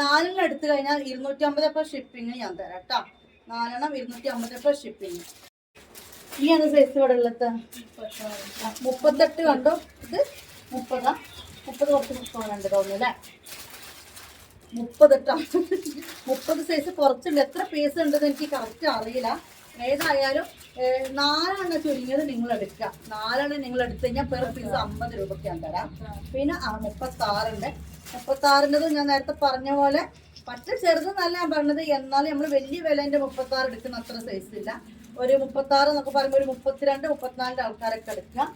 നാലെണ്ണം എടുത്തു കഴിഞ്ഞാൽ ഇരുന്നൂറ്റി അമ്പത് അപ്പോൾ ഷിപ്പിങ് ഞാൻ തരാം കേട്ടോ. നാലെണ്ണം ഇരുന്നൂറ്റി അമ്പത് അപ്പോൾ ഷിപ്പിങ് ഈ ആണ് സൈസ് ഇവിടെ ഉള്ളത്. മുപ്പത്തെട്ട് കണ്ടോ? ഇത് മുപ്പതാ. മുപ്പത് കുറച്ച് തോന്നുന്നുണ്ട് തോന്നുന്നു അല്ലേ? മുപ്പത് മുപ്പതെട്ടാ? മുപ്പത് സൈസ് കുറച്ചുണ്ട്. എത്ര പീസ് ഉണ്ടെന്ന് എനിക്ക് കറക്റ്റ് അറിയില്ല. ഏതായാലും നാലെണ്ണം ചുരുങ്ങിയത് നിങ്ങൾ എടുക്കുക നാലെണ്ണം നിങ്ങൾ എടുത്തു കഴിഞ്ഞാൽ പെർ പീസ് അമ്പത് രൂപയ്ക്ക് ഞാൻ തരാം. പിന്നെ ആ മുപ്പത്തി ആറുണ്ട് മുപ്പത്തി ആറിന്റെത് ഞാൻ നേരത്തെ പറഞ്ഞ പോലെ പറ്റ ചെറുതെന്നല്ല ഞാൻ പറഞ്ഞത്. എന്നാലും നമ്മൾ വലിയ വിലേന്റെ മുപ്പത്താറ് എടുക്കുന്ന അത്ര സൈസ് ഇല്ല. ഒരു മുപ്പത്തി ആറ് എന്നൊക്കെ പറയുമ്പോൾ ഒരു മുപ്പത്തിരണ്ട് മുപ്പത്തിനാലിന്റെ ആൾക്കാരൊക്കെ എടുക്കാം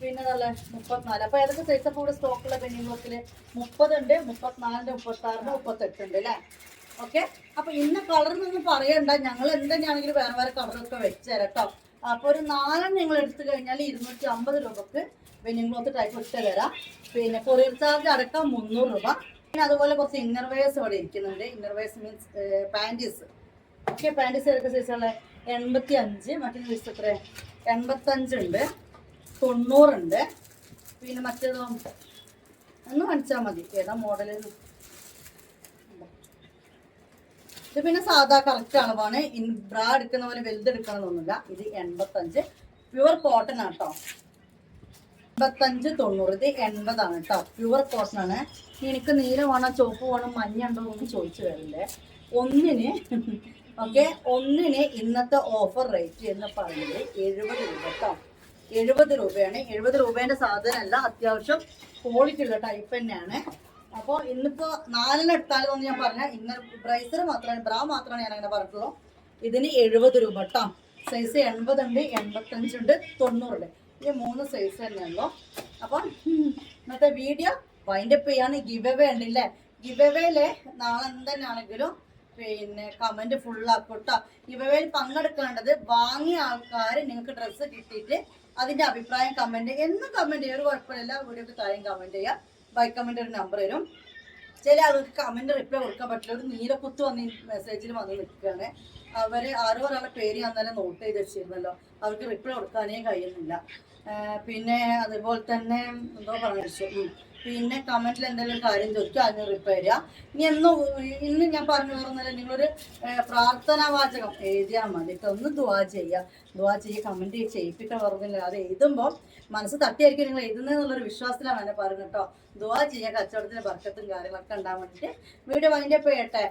പിന്നെ നല്ല മുപ്പത്തിനാല്. അപ്പൊ ഏതൊക്കെ സൈസ് അപ്പൊ ഇവിടെ സ്റ്റോക്കുള്ള പെന്നി ബ്ലോക്കിൽ മുപ്പതുണ്ട് മുപ്പത്തിനാലിന്റെ മുപ്പത്തി ആറിന്റെ മുപ്പത്തെട്ട് ഉണ്ട് അല്ലേ? ഓക്കെ അപ്പൊ ഇന്ന കളർ എന്നൊന്നും പറയണ്ട. ഞങ്ങൾ എന്തെങ്കിലും വേറെ വേറെ കളറൊക്കെ വെച്ചുതരാം കേട്ടോ അപ്പൊ ഒരു നാലെണ്ണം നിങ്ങൾ എടുത്തു കഴിഞ്ഞാൽ ഇരുന്നൂറ്റി അമ്പത് രൂപക്ക് വെന്നിങ് ക്ലോത്ത് ടൈപ്പ് ഇട്ട് തരാം. പിന്നെ കൊറിയർ ചാർജ് അടക്കം മുന്നൂറ് രൂപ. പിന്നെ അതുപോലെ കുറച്ച് ഇന്നർ ഇവിടെ ഇരിക്കുന്നുണ്ട്. Inner means panties okay panties ഏതൊക്കെ സൈസുള്ള എൺപത്തി അഞ്ച് മറ്റേ പൈസ എത്ര എൺപത്തഞ്ചുണ്ട് തൊണ്ണൂറുണ്ട്. പിന്നെ മറ്റേതോ? ഒന്ന് കാണിച്ചാൽ മതി. ഏതാ മോഡൽ ഇത് പിന്നെ സാധാ കറക്റ്റ് അളവാണ് ഇൻ ബ്രാ എടുക്കുന്ന പോലെ വലുത് എടുക്കണമെന്നൊന്നുമില്ല ഇത് എൺപത്തഞ്ച് പ്യുവർ കോട്ടൺ ആട്ടോ എൺപത്തഞ്ച് തൊണ്ണൂറ്. ഇത് എൺപതാണ് കേട്ടോ പ്യുവർ കോട്ടൺ ആണ്. എനിക്ക് നീല വേണം? ചുവപ്പ് വേണം? മഞ്ഞ ഉണ്ടോ എന്ന് ചോദിച്ചു വരില്ലേ. ഒന്നിന് ഓക്കെ? ഒന്നിന് ഇന്നത്തെ ഓഫർ റേറ്റ് എന്ന് പറയുന്നത് എഴുപത് രൂപ കേട്ടോ എഴുപത് രൂപയാണ്. എഴുപത് രൂപേന്റെ സാധനമല്ല അത്യാവശ്യം ക്വാളിറ്റി ഉള്ള ടൈപ്പ് തന്നെയാണ്. അപ്പോൾ ഇന്നിപ്പോ നാലെണ്ണം എടുത്താലെന്ന് ഞാൻ പറഞ്ഞ ഇന്ന ബ്രൈസർ മാത്രമാണ് ബ്രാ മാത്രമാണ് ഞാൻ അങ്ങനെ പറഞ്ഞിട്ടുള്ളൂ. ഇതിന് എഴുപത് രൂപ കേട്ടോ സൈസ് എൺപതുണ്ട് എൺപത്തഞ്ചുണ്ട് തൊണ്ണൂറുണ്ട്. ഈ മൂന്ന് സൈസ് തന്നെയുള്ളൂ. അപ്പം ഇന്നത്തെ വീഡിയോ വൈൻഡപ്പ് ചെയ്യാണ്. ഗിവ് അവേ ഉണ്ടല്ലേ? ഗിവ് അവേയിലെ നാളെ എന്തെന്നാണെങ്കിലും പിന്നെ കമന്റ് ഫുൾ ആക്കട്ടോ ഗിവ് അവേയിൽ പങ്കെടുക്കേണ്ടത് വാങ്ങിയ ആൾക്കാർ നിങ്ങൾക്ക് ഡ്രസ്സ് കിട്ടിയിട്ട് അതിന്റെ അഭിപ്രായം കമന്റ് എന്നും കമന്റ് ചെയ്യും ഒരു കുഴപ്പമില്ല. വീഡിയോക്ക് താഴെയും കമന്റ് ചെയ്യാം ബൈ കമന്റ് ഒരു നമ്പർ വരും. ചില ആളുകൾക്ക് കമന്റ് റിപ്ലൈ കൊടുക്കാൻ പറ്റില്ല. ഒരു നീലക്കുത്ത് വന്ന് മെസ്സേജിൽ വന്ന് നിൽക്കുകയാണ്. അവർ ആരോ ഒരാളെ പേര് ഞാൻ നോട്ട് ചെയ്ത് വെച്ചിരുന്നല്ലോ. അവർക്ക് റിപ്ലൈ കൊടുക്കാനേ കഴിയുന്നില്ല. പിന്നെ അതുപോലെ തന്നെ എന്തോ പറഞ്ഞു പിന്നെ കമന്റിൽ എന്തെങ്കിലും കാര്യം ചോദിക്കുക അതിന് റിപ്ലൈ ചെയ്യുക ഇനി എന്നും ഇന്ന് ഞാൻ പറഞ്ഞു പറഞ്ഞാൽ നിങ്ങളൊരു പ്രാർത്ഥനാ വാചകം എഴുതിയാൽ മതി. ഒന്ന് ദുവാ ചെയ്യുക ദുവാ ചെയ്യുക കമന്റ് ചെയ്യിപ്പിക്കാൻ പറഞ്ഞില്ല. അത് എഴുതുമ്പോൾ മനസ്സ് തട്ടിയായിരിക്കും നിങ്ങൾ എഴുതുന്നതെന്നുള്ളൊരു വിശ്വാസത്തിലാണ് എന്നെ പറയുന്നത് കേട്ടോ. ദുവാ ചെയ്യുക കച്ചവടത്തിന് ബർക്കത്തും കാര്യങ്ങളൊക്കെ ഉണ്ടാകാൻ വേണ്ടിയിട്ട്. വീഡിയോ വൈൻഡപ്പ് ചെയ്യട്ടെ.